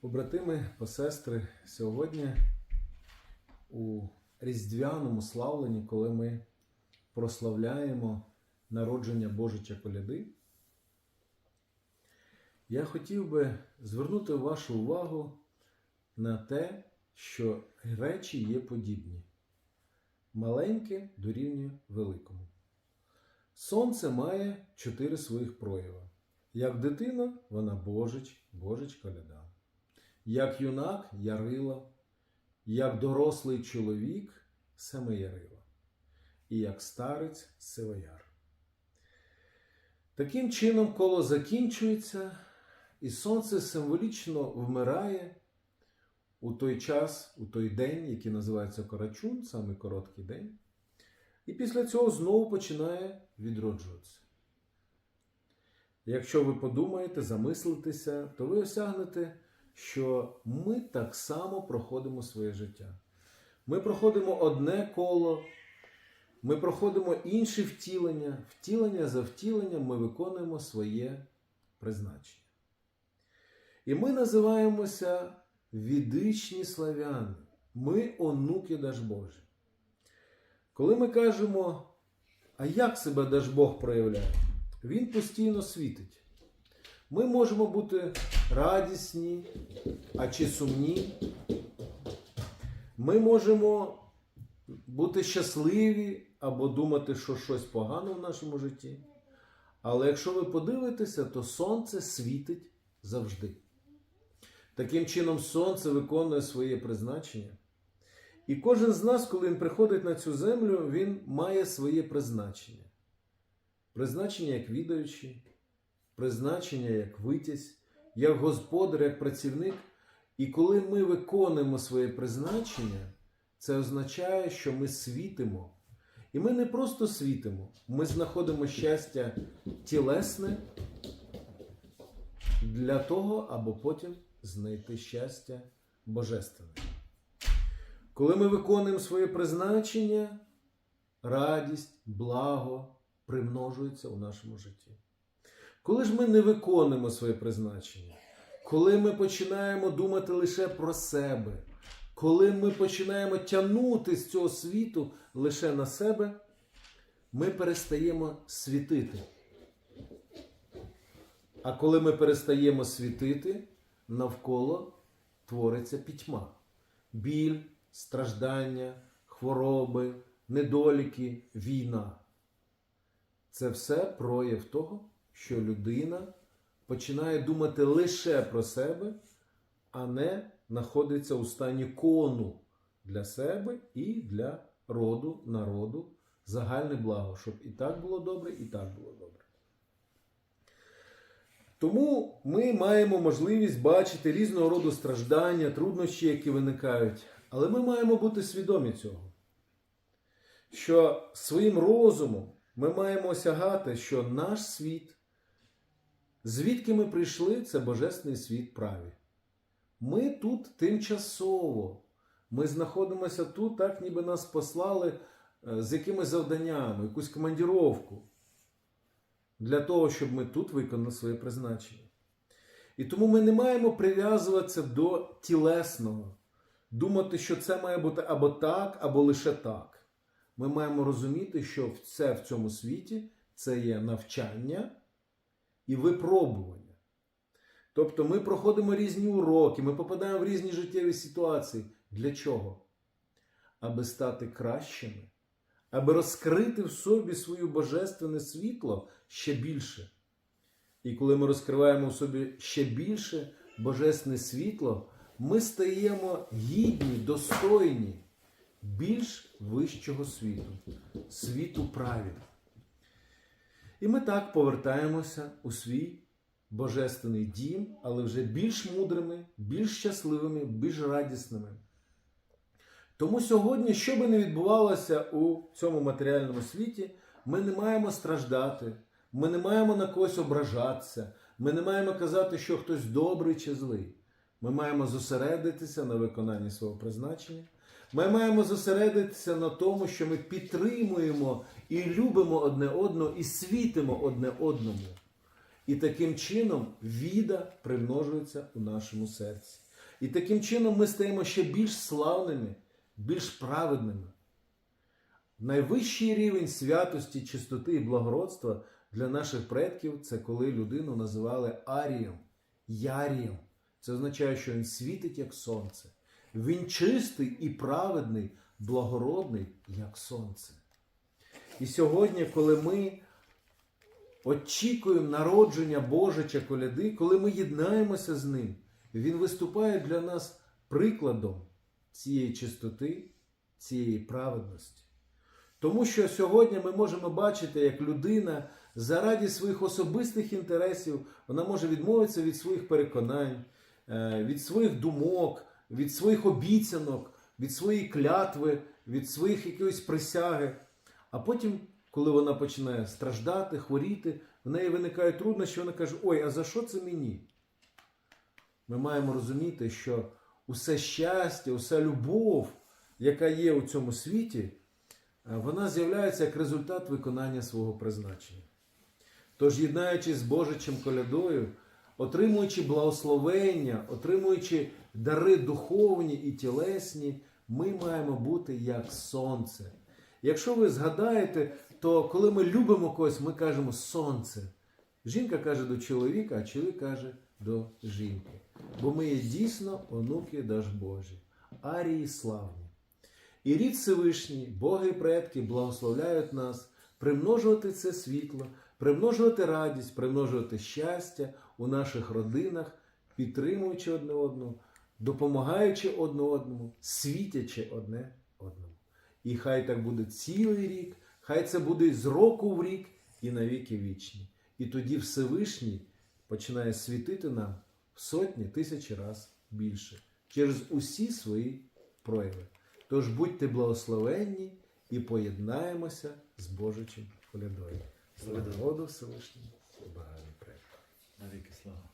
Побратими, посестри, сьогодні у різдвяному славленні, коли ми прославляємо народження Божича коляди, я хотів би звернути вашу увагу на те, що речі є подібні. Маленьке дорівнює великому. Сонце має чотири своїх прояви. Як дитина, вона Божич, Божич коляда. Як юнак Ярила, як дорослий чоловік Семиярила, і як старець Сивояр. Таким чином коло закінчується, і сонце символічно вмирає у той час, у той день, який називається Корачун, саме короткий день. І після цього знову починає відроджуватися. Якщо ви подумаєте, замислитеся, то ви осягнете, що ми так само проходимо своє життя. Ми проходимо одне коло, ми проходимо інші втілення. Втілення за втіленням ми виконуємо своє призначення. І ми називаємося відичні славяни. Ми онуки Дажбожі. Коли ми кажемо, а як себе Дажбог проявляє? Він постійно світить. Ми можемо бути радісні, а чи сумні. Ми можемо бути щасливі або думати, що щось погано в нашому житті. Але якщо ви подивитеся, то сонце світить завжди. Таким чином, сонце виконує своє призначення. І кожен з нас, коли він приходить на цю землю, він має своє призначення. Призначення як відаючий, призначення як витязь, як господар, як працівник. І коли ми виконуємо своє призначення, це означає, що ми світимо. І ми не просто світимо, ми знаходимо щастя тілесне для того, або потім знайти щастя божественне. Коли ми виконуємо своє призначення, радість, благо примножується у нашому житті. Коли ж ми не виконуємо своє призначення, коли ми починаємо думати лише про себе, коли ми починаємо тягнути з цього світу лише на себе, ми перестаємо світити. А коли ми перестаємо світити, навколо твориться пітьма, біль, страждання, хвороби, недоліки, війна. Це все прояв того, що людина починає думати лише про себе, а не знаходиться у стані кону для себе і для роду, народу, загальне благо, щоб і так було добре, і так було добре. Тому ми маємо можливість бачити різного роду страждання, труднощі, які виникають. Але ми маємо бути свідомі цього, що своїм розумом ми маємо осягати, що наш світ, звідки ми прийшли, це Божественний світ праві. Ми тут тимчасово. Ми знаходимося тут, так ніби нас послали е, з якимись завданнями, якусь командіровку для того, щоб ми тут виконали своє призначення. І тому ми не маємо прив'язуватися до тілесного, думати, що це має бути або так, або лише так. Ми маємо розуміти, що це в цьому світі це є навчання і випробування. Тобто ми проходимо різні уроки, ми попадаємо в різні життєві ситуації. Для чого? Аби стати кращими, аби розкрити в собі своє божественне світло ще більше. І коли ми розкриваємо в собі ще більше божественне світло, ми стаємо гідні, достойні більш вищого світу, світу праві. І ми так повертаємося у свій божественний дім, але вже більш мудрими, більш щасливими, більш радісними. Тому сьогодні, що би не відбувалося у цьому матеріальному світі, ми не маємо страждати, ми не маємо на когось ображатися, ми не маємо казати, що хтось добрий чи злий. Ми маємо зосередитися на виконанні свого призначення. Ми маємо зосередитися на тому, що ми підтримуємо і любимо одне одного, і світимо одне одному. І таким чином віда примножується у нашому серці. І таким чином ми стаємо ще більш славними, більш праведними. Найвищий рівень святості, чистоти і благородства для наших предків це коли людину називали Арієм, Ярієм. Це означає, що він світить як сонце. Він чистий і праведний, благородний, як сонце. І сьогодні, коли ми очікуємо народження Божича коляди, коли ми єднаємося з ним, він виступає для нас прикладом цієї чистоти, цієї праведності. Тому що сьогодні ми можемо бачити, як людина заради своїх особистих інтересів вона може відмовитися від своїх переконань, е, від своїх думок, від своїх обіцянок, від своєї клятви, від своїх якоїсь присяги. А потім, коли вона починає страждати, хворіти, в неї виникають труднощі, вона каже: Ой, а за що це мені? Ми маємо розуміти, що усе щастя, уся любов, яка є у цьому світі, е, вона з'являється як результат виконання свого призначення. Тож, єднаючись з Божичем колядою, отримуючи благословення, отримуючи дари духовні і тілесні, ми маємо бути як сонце. Якщо ви згадаєте, то коли ми любимо когось, ми кажемо сонце. Жінка каже до чоловіка, а чоловік каже до жінки. Бо ми є дійсно онуки Дажбожі, арії славні. І рід Всевишній, Боги і предки благословляють нас примножувати це світло, примножувати радість, примножувати щастя у наших родинах, підтримуючи одне одного, допомагаючи одне одному, світячи одне одному. І хай так буде цілий рік, хай це буде з року в рік і на віки вічні. І тоді Всевишній починає світити нам в сотні тисячі раз більше через усі свої прояви. Тож будьте благословенні і поєднаємося з Божичим колядою. Слава народу Всевишньому, Багані предкам. Навіки. Віки слава.